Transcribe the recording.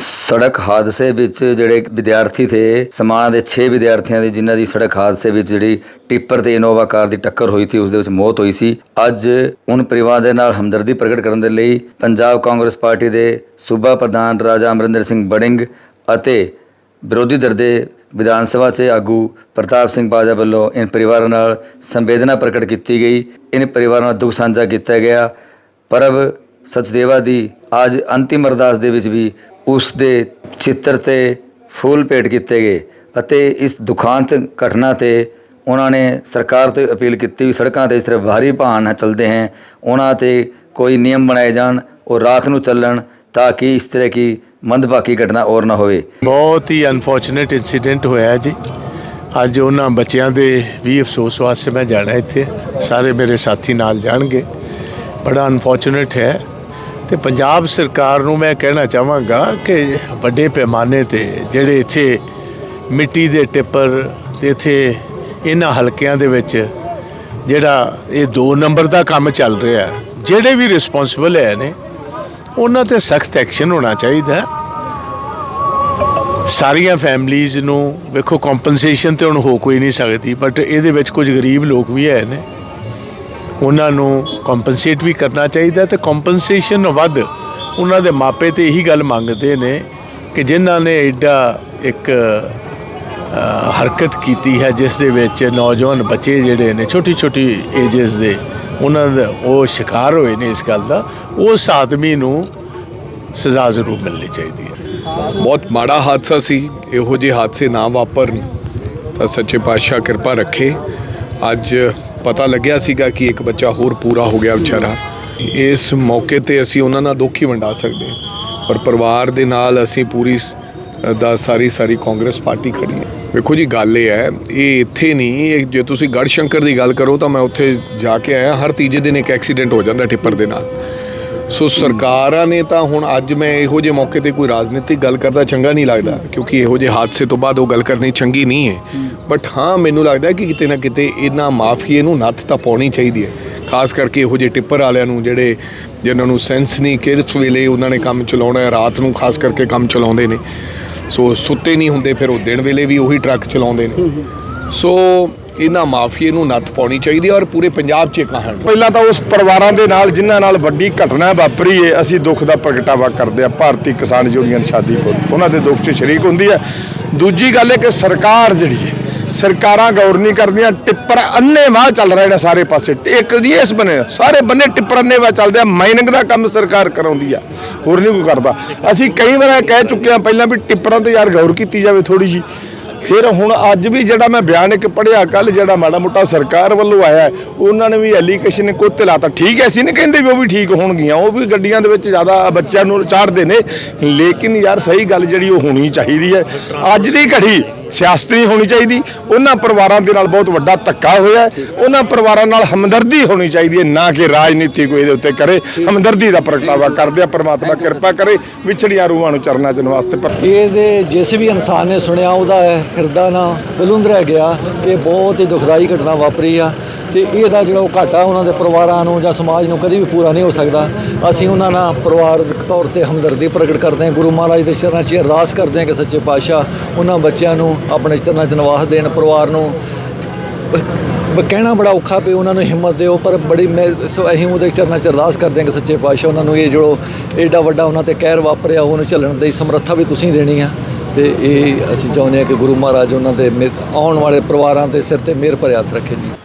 ਸੜਕ ਹਾਦਸੇ ਵਿੱਚ ਜਿਹੜੇ ਵਿਦਿਆਰਥੀ ਥੇ, ਸਮਾਣਾ ਦੇ 6 ਵਿਦਿਆਰਥੀਆਂ ਦੀ, ਜਿਨ੍ਹਾਂ ਦੀ ਸੜਕ ਹਾਦਸੇ ਵਿੱਚ ਜਿਹੜੀ ਟਿੱਪਰ ਤੇ ਇਨੋਵਾ ਕਾਰ ਦੀ ਟੱਕਰ ਹੋਈ ਸੀ, ਉਸ ਦੇ ਵਿੱਚ ਮੌਤ ਹੋਈ ਸੀ। ਅੱਜ ਉਹਨਾਂ ਪਰਿਵਾਰ ਦੇ ਨਾਲ ਹਮਦਰਦੀ ਪ੍ਰਗਟ ਕਰਨ ਦੇ ਲਈ ਪੰਜਾਬ ਕਾਂਗਰਸ ਪਾਰਟੀ ਦੇ ਸੂਬਾ ਪ੍ਰਧਾਨ ਰਾਜਾ ਅਮਰਿੰਦਰ ਸਿੰਘ ਬੜਿੰਗ ਅਤੇ ਵਿਰੋਧੀ ਧਿਰ ਦੇ ਵਿਧਾਨ ਸਭਾ 'ਚ ਆਗੂ ਪ੍ਰਤਾਪ ਸਿੰਘ ਬਾਜਾ ਵੱਲੋਂ ਇਨ ਪਰਿਵਾਰਾਂ ਨਾਲ ਸੰਵੇਦਨਾ ਪ੍ਰਗਟ ਕੀਤੀ ਗਈ। ਇਨ ਪਰਿਵਾਰਾਂ ਨਾਲ ਦੁੱਖ ਸਾਂਝਾ ਕੀਤਾ ਗਿਆ। ਪਰਬ ਸਚਦੇਵਾ ਦੀ ਅੱਜ ਅੰਤਿਮ ਅਰਦਾਸ ਦੇ ਵਿੱਚ ਵੀ ਉਸ ਦੇ ਚਿੱਤਰ ਤੇ ਫੁੱਲ ਭੇਟ ਕੀਤੇ ਗਏ ਅਤੇ ਇਸ ਦੁਖਾਂਤ ਘਟਨਾ ਤੇ ਉਹਨਾਂ ਨੇ ਸਰਕਾਰ ਤੋਂ ਅਪੀਲ ਕੀਤੀ ਵੀ ਸੜਕਾਂ ਤੇ ਸਿਰਫ ਭਾਰੀ ਵਾਹਨ ਚੱਲਦੇ ਹਨ ਉਹਨਾਂ ਤੇ ਕੋਈ ਨਿਯਮ ਬਣਾਏ ਜਾਣ ਉਹ ਰਾਤ ਨੂੰ ਚੱਲਣ ਤਾਂ ਕਿ ਇਸ ਤਰ੍ਹਾਂ ਕੀ ਮੰਦਭਾਗੀ ਘਟਨਾ ਹੋਰ ਨਾ ਹੋਵੇ। ਬਹੁਤ ਹੀ ਅਨਫੋਰਚੂਨੇਟ ਇਨਸੀਡੈਂਟ ਹੋਇਆ ਜੀ। ਅੱਜ ਉਹਨਾਂ ਬੱਚਿਆਂ ਦੇ ਵੀ ਅਫਸੋਸ ਵਾਸਤੇ ਮੈਂ ਜਾਣਾ ਇੱਥੇ। ਸਾਰੇ ਮੇਰੇ ਸਾਥੀ ਨਾਲ ਜਾਣਗੇ। ਬੜਾ ਅਨਫੋਰਚੂਨੇਟ ਹੈ। ਤੇ ਪੰਜਾਬ ਸਰਕਾਰ ਨੂੰ ਮੈਂ ਕਹਿਣਾ ਚਾਹਾਂਗਾ ਕਿ ਵੱਡੇ ਪੈਮਾਨੇ ਤੇ ਜਿਹੜੇ ਇੱਥੇ ਮਿੱਟੀ ਦੇ ਟਿੱਪਰ ਤੇ ਇੱਥੇ ਇਹਨਾਂ ਹਲਕਿਆਂ ਦੇ ਵਿੱਚ ਜਿਹੜਾ ਇਹ 2 ਨੰਬਰ ਦਾ ਕੰਮ ਚੱਲ ਰਿਹਾ ਜਿਹੜੇ ਵੀ ਰਿਸਪੌਂਸਿਬਲ ਹੈ ਨੇ ਉਹਨਾਂ ਤੇ ਸਖਤ ਐਕਸ਼ਨ ਹੋਣਾ ਚਾਹੀਦਾ ਸਾਰੀਆਂ ਫੈਮਲੀਆਂ ਨੂੰ ਵੇਖੋ ਕੰਪਨਸੇਸ਼ਨ ਤੇ ਹੁਣ ਹੋ ਕੋਈ ਨਹੀਂ ਸਕਦੀ ਬਟ ਇਹਦੇ ਵਿੱਚ ਕੁਝ ਗਰੀਬ ਲੋਕ ਵੀ ਹੈ ਨੇ ਉਹਨਾਂ ਨੂੰ ਕੰਪਨਸੇਟ ਵੀ ਕਰਨਾ ਚਾਹੀਦਾ ਤੇ ਕੰਪਨਸੇਸ਼ਨ ਵੱਧ। ਉਹਨਾਂ ਦੇ ਮਾਪੇ ਤੇ ਇਹੀ ਗੱਲ ਮੰਗਦੇ ਨੇ ਕਿ ਜਿਨ੍ਹਾਂ ਨੇ ਐਡਾ ਇੱਕ ਹਰਕਤ ਕੀਤੀ ਹੈ, ਜਿਸ ਦੇ ਵਿੱਚ ਨੌਜਵਾਨ ਬੱਚੇ ਜਿਹੜੇ ਨੇ ਛੋਟੀ ਛੋਟੀ ਏਜਸ ਦੇ, ਉਹਨਾਂ ਦਾ ਉਹ ਸ਼ਿਕਾਰ ਹੋਏ ਨੇ ਇਸ ਗੱਲ ਦਾ ਉਸ ਆਦਮੀ ਨੂੰ ਸਜ਼ਾ ਜ਼ਰੂਰ ਮਿਲਣੀ ਚਾਹੀਦੀ ਹੈ। ਬਹੁਤ ਮਾੜਾ ਹਾਦਸਾ ਸੀ। ਇਹੋ ਜਿਹੇ ਹਾਦਸੇ ਨਾ ਵਾਪਰਨ ਤਾਂ ਸੱਚੇ ਪਾਤਸ਼ਾਹ ਕਿਰਪਾ ਰੱਖੇ। ਅੱਜ ਪਤਾ ਲੱਗਿਆ ਸੀਗਾ ਕਿ ਇੱਕ ਬੱਚਾ ਹੋਰ ਪੂਰਾ ਹੋ ਗਿਆ ਵਿਚਾਰਾ। ਇਸ ਮੌਕੇ ਤੇ ਅਸੀਂ ਉਹਨਾਂ ਨਾਲ ਦੁੱਖ ਹੀ ਵੰਡਾ ਸਕਦੇ ਪਰ ਪਰਿਵਾਰ ਦੇ ਨਾਲ ਅਸੀਂ ਪੂਰੀ ਦਾ ਸਾਰੀ ਸਾਰੀ ਕਾਂਗਰਸ ਪਾਰਟੀ ਖੜੀ ਹੈ। ਵੇਖੋ ਜੀ, ਗੱਲ ਇਹ ਹੈ, ਇਹ ਇੱਥੇ ਨਹੀਂ, ਇਹ ਜੇ ਤੁਸੀਂ ਗੜ ਸ਼ੰਕਰ ਦੀ ਗੱਲ ਕਰੋ ਤਾਂ ਮੈਂ ਉੱਥੇ ਜਾ ਕੇ ਆਇਆ, ਹਰ ਤੀਜੇ ਦਿਨ ਇੱਕ ਐਕਸੀਡੈਂਟ ਹੋ ਜਾਂਦਾ ਟਿੱਪਰ ਦੇ ਨਾਲ। ਸੋ ਸਰਕਾਰਾਂ ਨੇ ਤਾਂ ਹੁਣ ਅੱਜ ਮੈਂ ਇਹੋ ਜਿਹੇ ਮੌਕੇ ਤੇ ਕੋਈ ਰਾਜਨੀਤਿਕ ਗੱਲ ਕਰਦਾ ਚੰਗਾ ਨਹੀਂ ਲੱਗਦਾ, ਕਿਉਂਕਿ ਇਹੋ ਜਿਹੇ ਹਾਦਸੇ ਤੋਂ ਬਾਅਦ ਉਹ ਗੱਲ ਕਰਨੀ ਚੰਗੀ ਨਹੀਂ ਹੈ। ਬਟ ਹਾਂ, ਮੈਨੂੰ ਲੱਗਦਾ ਕਿ ਕਿਤੇ ਨਾ ਕਿਤੇ ਇਹਨਾਂ ਮਾਫੀਏ ਨੂੰ ਨੱਥ ਤਾਂ ਪਾਉਣੀ ਚਾਹੀਦੀ ਹੈ। ਖਾਸ ਕਰਕੇ ਇਹੋ ਜਿਹੇ ਟਿੱਪਰ ਵਾਲਿਆਂ ਨੂੰ ਜਿਹੜੇ ਜਿਨ੍ਹਾਂ ਨੂੰ ਸੈਂਸ ਨਹੀਂ ਕਿਸ ਵੇਲੇ ਉਹਨਾਂ ਨੇ ਕੰਮ ਚਲਾਉਣਾ ਹੈ, ਰਾਤ ਨੂੰ ਖਾਸ ਕਰਕੇ ਕੰਮ ਚਲਾਉਂਦੇ ਨੇ। ਸੋ ਸੁੱਤੇ ਨਹੀਂ ਹੁੰਦੇ, ਫਿਰ ਉਹ ਦਿਨ ਵੇਲੇ ਵੀ ਉਹੀ ਟਰੱਕ ਚਲਾਉਂਦੇ ਨੇ। ਸੋ ਇਹਨਾਂ ਮਾਫੀਏ ਨੂੰ ਨੱਥ ਪਾਉਣੀ ਚਾਹੀਦੀ ਹੈ ਔਰ ਪੂਰੇ ਪੰਜਾਬ 'ਚ ਇਹ ਕਹਾਣੀ ਪਹਿਲਾਂ ਤਾਂ ਉਸ ਪਰਿਵਾਰਾਂ ਦੇ ਨਾਲ ਜਿਨ੍ਹਾਂ ਨਾਲ ਵੱਡੀ ਘਟਨਾ ਵਾਪਰੀ ਏ, ਅਸੀਂ ਦੁੱਖ ਦਾ ਪ੍ਰਗਟਾਵਾ ਕਰਦੇ ਆ ਭਾਰਤੀ ਕਿਸਾਨ ਯੂਨੀਅਨ ਸ਼ਾਦੀਪੁਰ ਉਹਨਾਂ ਦੇ ਦੁੱਖ 'ਚ ਸ਼ਰੀਕ ਹੁੰਦੀ ਹੈ। ਦੂਜੀ ਗੱਲ ਹੈ ਕਿ ਸਰਕਾਰ ਜਿਹੜੀ ਹੈ ਸਰਕਾਰਾਂ ਗੌਰ ਨਹੀਂ ਕਰਦੀਆਂ। ਟਿੱਪਰ ਅੰਨੇ ਵਾਹ ਚੱਲ ਰਹੇ ਨੇ ਸਾਰੇ ਪਾਸੇ। ਇੱਕ ਜੀ ਇਸ ਬਨੇ, ਸਾਰੇ ਬੰਨੇ ਟਿੱਪਰ ਅੰਨੇ ਵਾਹ ਚੱਲਦੇ ਆ। ਮਾਈਨਿੰਗ ਦਾ ਕੰਮ ਸਰਕਾਰ ਕਰਾਉਂਦੀ ਆ। ਹੋਰ ਨਹੀਂ ਕੋਈ ਕਰਦਾ। ਅਸੀਂ ਕਈ ਵਾਰ ਕਹਿ ਚੁੱਕੇ ਆ ਪਹਿਲਾਂ ਵੀ ਟਿੱਪਰਾਂ ਤੇ ਯਾਰ ਗੌਰ ਕੀਤੀ ਜਾਵੇ ਥੋੜੀ ਜੀ ਫਿਰ ਹੁਣ ਅੱਜ ਵੀ ਜਿਹੜਾ ਮੈਂ ਬਿਆਨ ਇੱਕ ਪੜਿਆ ਕੱਲ ਜਿਹੜਾ ਮਾੜਾ ਮੋਟਾ ਸਰਕਾਰ ਵੱਲੋਂ ਆਇਆ ਉਹਨਾਂ ਨੇ ਵੀ ਐਲੀਕੇਸ਼ਨ ਕੋਈ ਤੇ ਲਾਤਾ। ਠੀਕ ਐ ਅਸੀਂ ਨਹੀਂ ਕਹਿੰਦੇ ਵੀ ਉਹ ਵੀ ਠੀਕ ਹੋਣਗੀਆਂ, ਉਹ ਵੀ ਗੱਡੀਆਂ ਦੇ ਵਿੱਚ ਜ਼ਿਆਦਾ ਬੱਚਿਆਂ ਨੂੰ ਚਾੜਦੇ ਨੇ। ਲੇਕਿਨ ਯਾਰ ਸਹੀ ਗੱਲ ਜਿਹੜੀ ਉਹ ਹੋਣੀ ਚਾਹੀਦੀ ਹੈ ਅੱਜ ਦੀ ਘੜੀ ਸਿਆਸਤ ਨਹੀਂ ਹੋਣੀ ਚਾਹੀਦੀ। ਉਹਨਾਂ ਪਰਿਵਾਰਾਂ ਦੇ ਨਾਲ ਬਹੁਤ ਵੱਡਾ ਧੱਕਾ ਹੋਇਆ ਉਹਨਾਂ ਪਰਿਵਾਰਾਂ ਨਾਲ ਹਮਦਰਦੀ ਹੋਣੀ ਚਾਹੀਦੀ ਹੈ, ਨਾ ਕਿ ਰਾਜਨੀਤੀ ਕੋਈ ਇਹਦੇ ਉੱਤੇ ਕਰੇ। ਹਮਦਰਦੀ ਦਾ ਪ੍ਰਗਟਾਵਾ ਕਰਦੇ ਆ, ਪਰਮਾਤਮਾ ਕਿਰਪਾ ਕਰੇ, ਵਿਛੜੀਆਂ ਰੂਹਾਂ ਨੂੰ ਚਰਨਾਂ ਚਨ ਵਾਸਤੇ ਪਰ ਇਹਦੇ ਜਿਸ ਵੀ ਇਨਸਾਨ ਨੇ ਸੁਣਿਆ, ਉਹਦਾ ਹਿਰਦਾ ਨਾ ਰਹਿ ਗਿਆ ਕਿ ਬਹੁਤ ਹੀ ਦੁਖਦਾਈ ਘਟਨਾ ਵਾਪਰੀ ਆ। ਤੇ ਇਹਦਾ ਜਿਹੜਾ ਉਹ ਘਾਟਾ ਉਹਨਾਂ ਦੇ ਪਰਿਵਾਰਾਂ ਨੂੰ ਜਾਂ ਸਮਾਜ ਨੂੰ ਕਦੀ ਵੀ ਪੂਰਾ ਨਹੀਂ ਹੋ ਸਕਦਾ। ਅਸੀਂ ਉਹਨਾਂ ਨਾਲ ਪਰਿਵਾਰਕ ਤੌਰ ਤੇ ਹਮਦਰਦੀ ਪ੍ਰਗਟ ਕਰਦੇ ਹਾਂ। ਗੁਰੂ ਮਹਾਰਾਜ ਦੇ ਚਰਨਾਂ 'ਚ ਅਰਦਾਸ ਕਰਦੇ ਹਾਂ ਕਿ ਸੱਚੇ ਪਾਤਸ਼ਾਹ ਉਹਨਾਂ ਬੱਚਿਆਂ ਨੂੰ ਆਪਣੇ ਚਰਨਾਂ 'ਚ ਨਿਵਾਸ ਦੇਣ, ਪਰਿਵਾਰ ਨੂੰ ਕਹਿਣਾ ਬੜਾ ਔਖਾ ਪਈ ਉਹਨਾਂ ਨੂੰ ਹਿੰਮਤ ਦਿਓ, ਪਰ ਬੜੀ ਮੈਂ ਸੋ ਅਸੀਂ ਉਹਦੇ ਚਰਨਾਂ 'ਚ ਅਰਦਾਸ ਕਰਦੇ ਹਾਂ ਕਿ ਸੱਚੇ ਪਾਤਸ਼ਾਹ ਉਹਨਾਂ ਨੂੰ ਇਹ ਜੋ ਐਡਾ ਵੱਡਾ ਉਹਨਾਂ ਤੇ ਕਹਿਰ ਵਾਪਰਿਆ, ਉਹਨੂੰ ਝੱਲਣ ਦੀ ਸਮਰੱਥਾ ਵੀ ਤੁਸੀਂ ਦੇਣੀ ਆ। ਤੇ ਇਹ ਅਸੀਂ ਚਾਹੁੰਦੇ ਹਾਂ ਕਿ ਗੁਰੂ ਮਹਾਰਾਜ ਉਹਨਾਂ ਦੇ ਮਿਸ- ਆਉਣ ਵਾਲੇ ਪਰਿਵਾਰਾਂ ਦੇ ਸਿਰ ਤੇ ਮਿਹਰ ਭਰਿਆ ਹੱਥ ਰੱਖੇ ਜੀ।